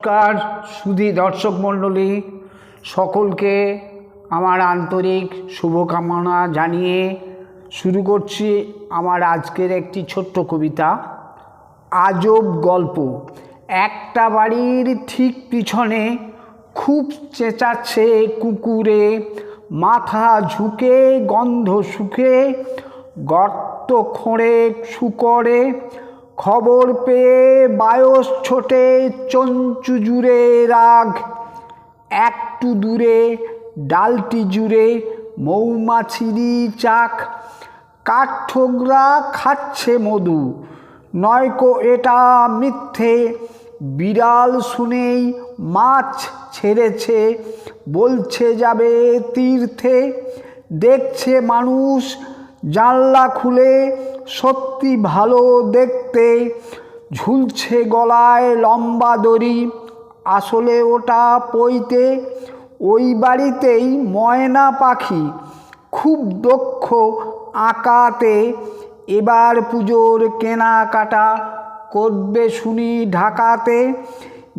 নমস্কার, সুধী দর্শক মণ্ডলী। সকলকে আমার আন্তরিক শুভকামনা জানিয়ে শুরু করছি আমার আজকের একটি ছোট্ট কবিতা, আজব গল্প। একটা বাড়ির ঠিক পিছনে খুব চেঁচাচ্ছে কুকুরে, মাথা ঝুঁকে, গন্ধ শুকে, গর্ত খোঁড়ে, শুকরে খবর পেয়ে বায়স ছোটে চঞ্চু জুড়ে রাগ। একটু দূরে, ডালটি জুড়ে মৌমাছিরই চাক। কাঠঠোকরা খাচ্ছে মধু, নয়কো এটা মিথ্যে। বিড়াল শুনেই মাছ ছেড়েছে, বলছে যাবে তীর্থে। দেখছে মানুষ জানলা খুলে সত্যি ভালো দেখতে ঝুলছে গলায় লম্বা দড়ি। আসলে ওটা পইতে ওই বাড়িতেই ময়না পাখি, খুব দক্ষ আঁকাতে। এবার পুজোর কেনাকাটা করবে শুনি ঢাকাতে।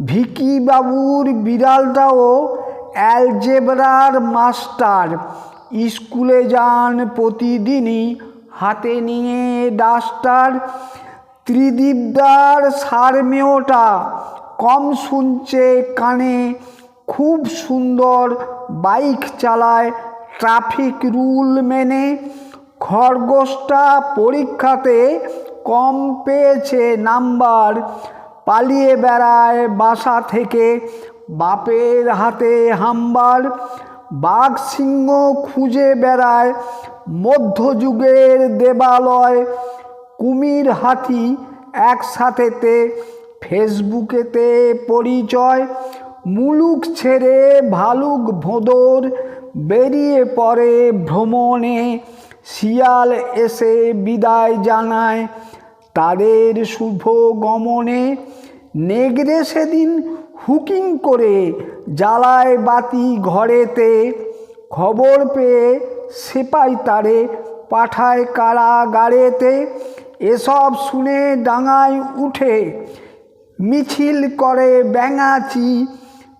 ভিকি বাবুর বিড়ালটাও অ্যালজেব্রার মাস্টার। স্কুলে যান প্রতিদিনই হাতে নিয়ে ডাস্টার ত্রিদীপদার সারমেয়টা কম শুনছে কানে, খুব সুন্দর বাইক চালায় ট্রাফিক রুল মেনে। খরগোশটা পরীক্ষাতে কম পেয়েছে নাম্বার, পালিয়ে বেড়ায় বাসা থেকে। বাপের হাতে হাম্বার বাঘ সিংহ খুঁজে বেড়ায় মধ্যযুগের দেবালয়। কুমির হাতি একসাথেতে ফেসবুকেতে পরিচয়। মুলুক ছেড়ে ভালুক ভোঁদর বেরিয়ে পড়ে ভ্রমণে। শিয়াল এসে বিদায় জানায় তাদের শুভ গমনে। নেগড়ে সেদিন হুকিং করে জ্বালায় বাতি ঘরেতে। খবর পেয়ে সেপাই তারে পাঠায় কারাগারেতে। এসব শুনে ডাঙায় উঠে মিছিল করে ব্যাঙাচি।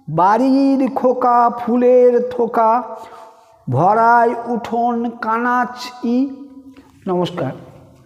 বাড়ির খোকা ফুলের থোকা। ভরায় উঠোন কানাচি। নমস্কার।